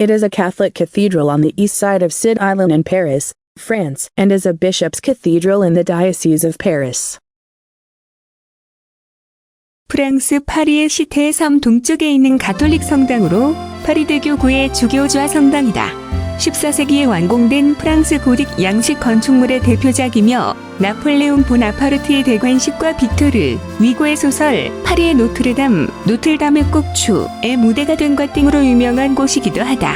It is a Catholic cathedral on the east side of Cid Island in Paris, France, and is a bishop's cathedral in the Diocese of Paris. 프랑스 파리의 시테의 섬 동쪽에 있는 가톨릭 성당으로 파리대교구의 주교조화 성당이다. 14세기에 완공된 프랑스 고딕 양식 건축물의 대표작이며 나폴레옹 보나파르트의 대관식과 빅토르, 위고의 소설 파리의 노트르담, 노틀담의 꼭추의 무대가 된 것 등으로 유명한 곳이기도 하다.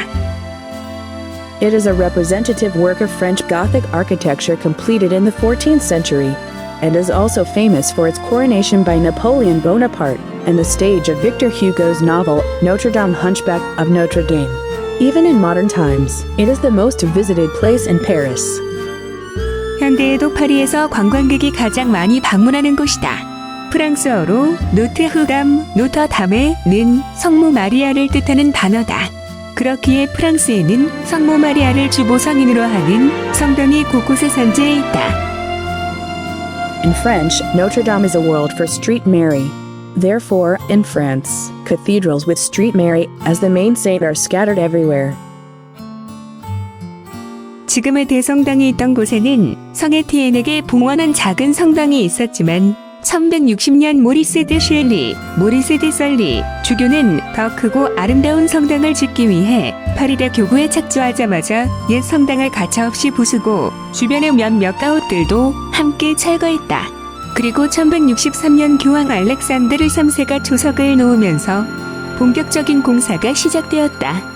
It is a representative work of French Gothic architecture completed in the 14th century, and is also famous for its coronation by Napoleon Bonaparte and the stage of Victor Hugo's novel Notre Dame Hunchback of Notre Dame. Even in modern times, it is the most visited place in Paris. 현대에도 파리에서 관광객이 가장 많이 방문하는 곳이다. 프랑스어로 노트흐담, 노터담에는 성모 마리아를 뜻하는 단어다. 그렇기에 프랑스에는 성모 마리아를 주보성인으로 하는 성당이 곳곳에 산재해 있다. In French, Notre Dame is a word for Street Mary. Therefore, in France, cathedrals with Street Mary as the main saint are scattered everywhere. 지금의 대성당이 있던 곳에는 성에티엔에게 봉헌한 작은 성당이 있었지만 1160년 모리스 드 쉘리, 모리스 드 썰리 주교는 더 크고 아름다운 성당을 짓기 위해 파리대 교구에 착주하자마자 옛 성당을 가차없이 부수고 주변의 몇몇 가웃들도 함께 철거했다. 그리고 1163년 교황 알렉산드르 3세가 조석을 놓으면서 본격적인 공사가 시작되었다.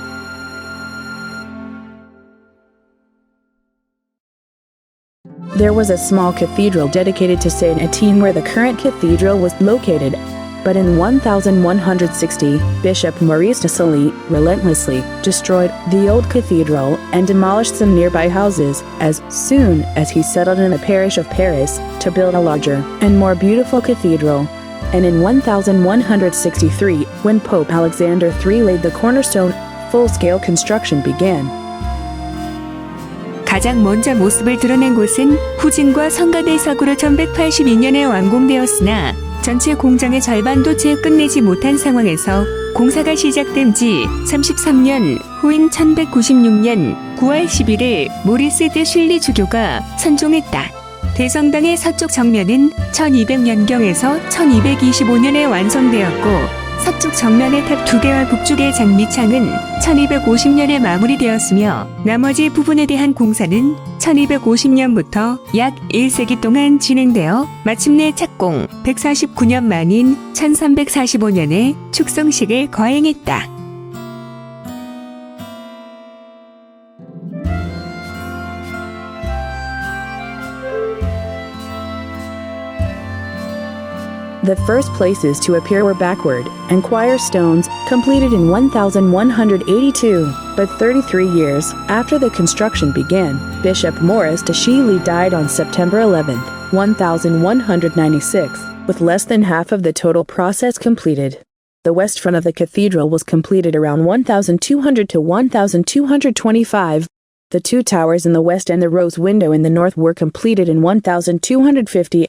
but in 1160, Bishop Maurice de Sully relentlessly destroyed the old cathedral and demolished some nearby houses as soon as he settled in the parish of Paris to build a larger and more beautiful cathedral. And in 1163, when Pope Alexander III laid the cornerstone, full-scale construction began. 가장 먼저 모습을 드러낸 곳은 후진과 성가대 서구로 1182년에 완공되었으나 전체 공장의 절반도 채 끝내지 못한 상황에서 공사가 시작된 지 33년 후인 1196년 9월 11일 모리스 드 슐리 주교가 선종했다. 대성당의 서쪽 정면은 1200년경에서 1225년에 완성되었고 서쪽 정면의 탑 두 개와 북쪽의 장미창은 1250년에 마무리되었으며 나머지 부분에 대한 공사는 1250년부터 약 1세기 동안 진행되어 마침내 착공 149년 만인 1345년에 축성식을 거행했다. The first places to appear were backward, and choir stones, completed in 1182. But 33 years after the construction began, Bishop Morris de Sheely died on September 11, 1196, with less than half of the total process completed. The west front of the cathedral was completed around 1200 to 1225. The two towers in the west and the rose window in the north were completed in 1250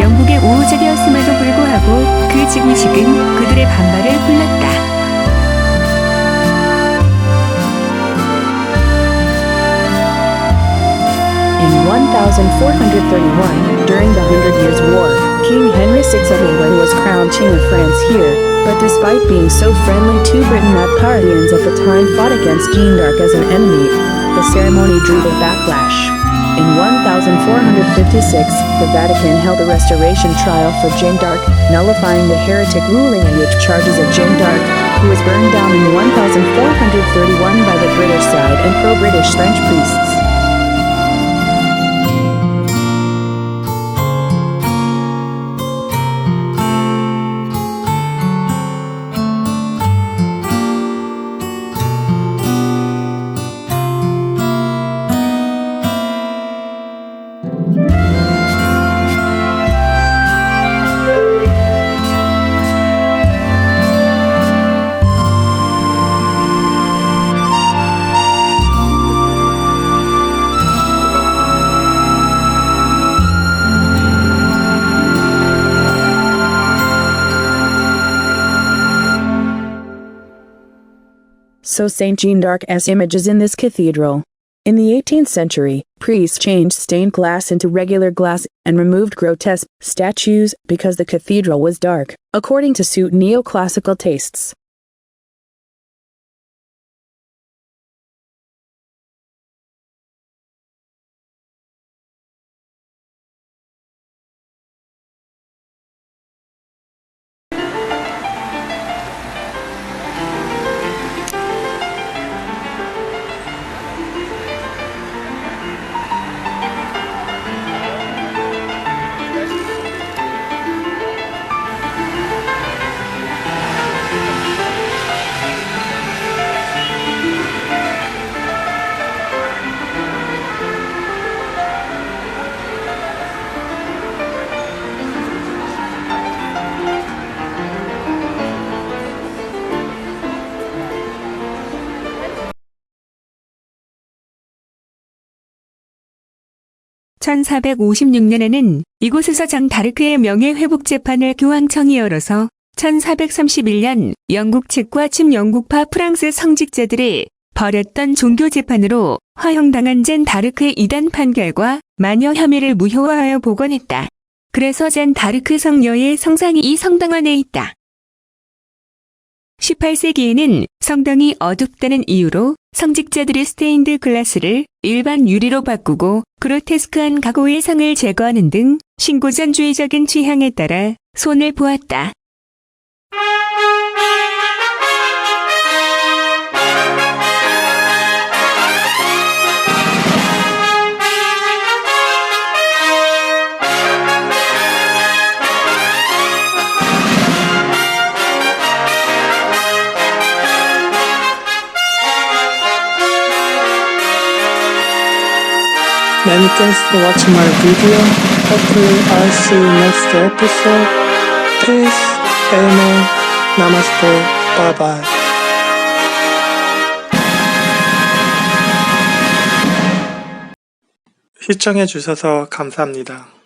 영국의 우호적이었음에도 불구하고 그 즉위식은 그들의 반발을 불렀다. In 1431, during the Hundred Years' War, King Henry VI of England was crowned King of France here, but despite being so friendly to Britain that Parlians at the time fought against Jeanne d'Arc as an enemy, the ceremony drew the backlash. In 1456, the Vatican held a restoration trial for Jeanne d'Arc, nullifying the heretic ruling in which charges of Jeanne d'Arc, who was burned down in 1431 by the British side and pro-British French priests. So St. Jean d'Arc's image is in this cathedral. In the 18th century, priests changed stained glass into regular glass and removed grotesque statues because the cathedral was dark, according to suit neoclassical tastes. (1456년에는) 이곳에서 장 다르크의 명예회복 재판을 교황청이 열어서 1431년 영국 측과 친영국파 프랑스 성직자들이 벌였던 종교 재판으로 화형당한 젠 다르크의 이단 판결과 마녀 혐의를 무효화하여 복원했다. 그래서 젠 다르크 성녀의 성상이 이 성당 안에 있다. 18세기에는 성당이 어둡다는 이유로 성직자들이 스테인드 글라스를 일반 유리로 바꾸고 그로테스크한 가구의 상을 제거하는 등 신고전주의적인 취향에 따라 손을 보았다. Many thanks for watching my video. Hopefully I'll see you next episode. Peace, Amen, Namaste, bye bye. 시청해 주셔서 감사합니다.